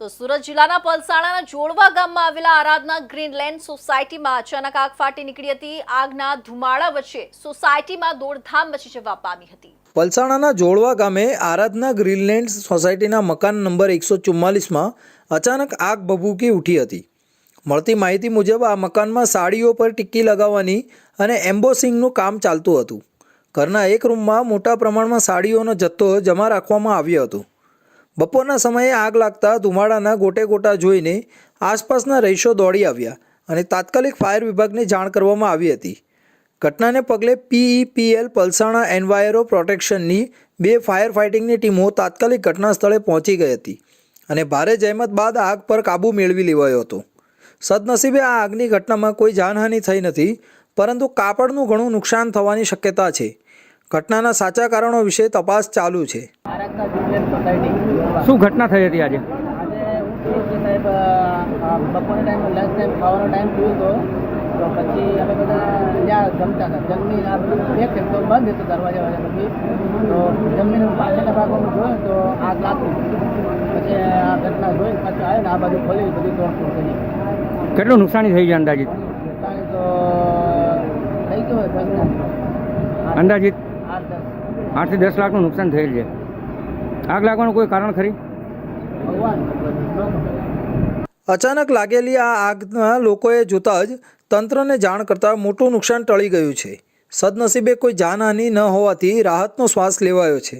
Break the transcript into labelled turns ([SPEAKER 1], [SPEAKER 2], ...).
[SPEAKER 1] તો સુરત જિલ્લાના પલસાણાના જોડવા ગામમાં આવેલા આરાધના ગ્રીનલેન્ડ સોસાયટીમાં અચાનક આગ ફાટી નીકળી હતી. આગના ધુમાડા વચ્ચે સોસાયટીમાં દોડધામ મચી જવા પામી હતી.
[SPEAKER 2] પલસાણાના જોડવા ગામે આરાધના ગ્રીનલેન્ડ સોસાયટીના મકાન નંબર એકસો ચુમ્માલીસમાં અચાનક આગ ભભૂકી ઉઠી હતી. મળતી માહિતી મુજબ આ મકાનમાં સાડીઓ પર ટિક્કી લગાવવાની અને એમ્બોસિંગનું કામ ચાલતું હતું. ઘરના એક રૂમમાં મોટા પ્રમાણમાં સાડીઓનો જથ્થો જમા રાખવામાં આવ્યો હતો. બપોરના સમયે આગ લાગતા ધુમાડાના ગોટે ગોટા જોઈને આસપાસના રહીશો દોડી આવ્યા અને તાત્કાલિક ફાયર વિભાગને જાણ કરવામાં આવી હતી. ઘટનાને પગલે પીઈપીએલ પલસાણા એન્વાયરો પ્રોટેક્શનની બે ફાયર ફાઇટિંગની ટીમો તાત્કાલિક ઘટના સ્થળે પહોંચી ગઈ હતી અને ભારે જહેમત બાદ આગ પર કાબૂ મેળવી લેવાયો હતો. સદનસીબે આ આગની ઘટનામાં કોઈ જાનહાનિ થઈ નથી, પરંતુ કાપડનું ઘણું નુકસાન થવાની શક્યતા છે. ઘટનાના સાચા કારણો વિશે તપાસ ચાલુ છે.
[SPEAKER 3] શું ઘટના થઈ હતી આજે?
[SPEAKER 4] બપોરના ટાઈમ લંચ ટાઈમ ખાવાનો ટાઈમ થયો હતો તો પછી અમે બધા ત્યાં જમતા હતા. જમીન આ બધું છે તો બંધ હતો દરવાજા વાજા પછી તો જમીન પાછળના ભાગમાં જોયું તો આગ લાગતું પછી આ ઘટના જોઈ પાછું આવ્યો ને આ બાજુ ખોલી બધી તોડફોડ કરી.
[SPEAKER 3] કેટલું નુકસાની થઈ ગયું અંદાજિત?
[SPEAKER 4] નુકસાની તો થઈ ગયું હોય
[SPEAKER 3] અંદાજિત? આઠથી દસ લાખનું નુકસાન થયેલ છે. આગ લાગવાનું કોઈ કારણ ખરી?
[SPEAKER 2] અચાનક લાગેલી આ આગના લોકોએ જોતા જ તંત્રને જાણ કરતાં મોટું નુકસાન ટળી ગયું છે. સદનસીબે કોઈ જાનહાનિ ન હોવાથી રાહતનો શ્વાસ લેવાયો છે.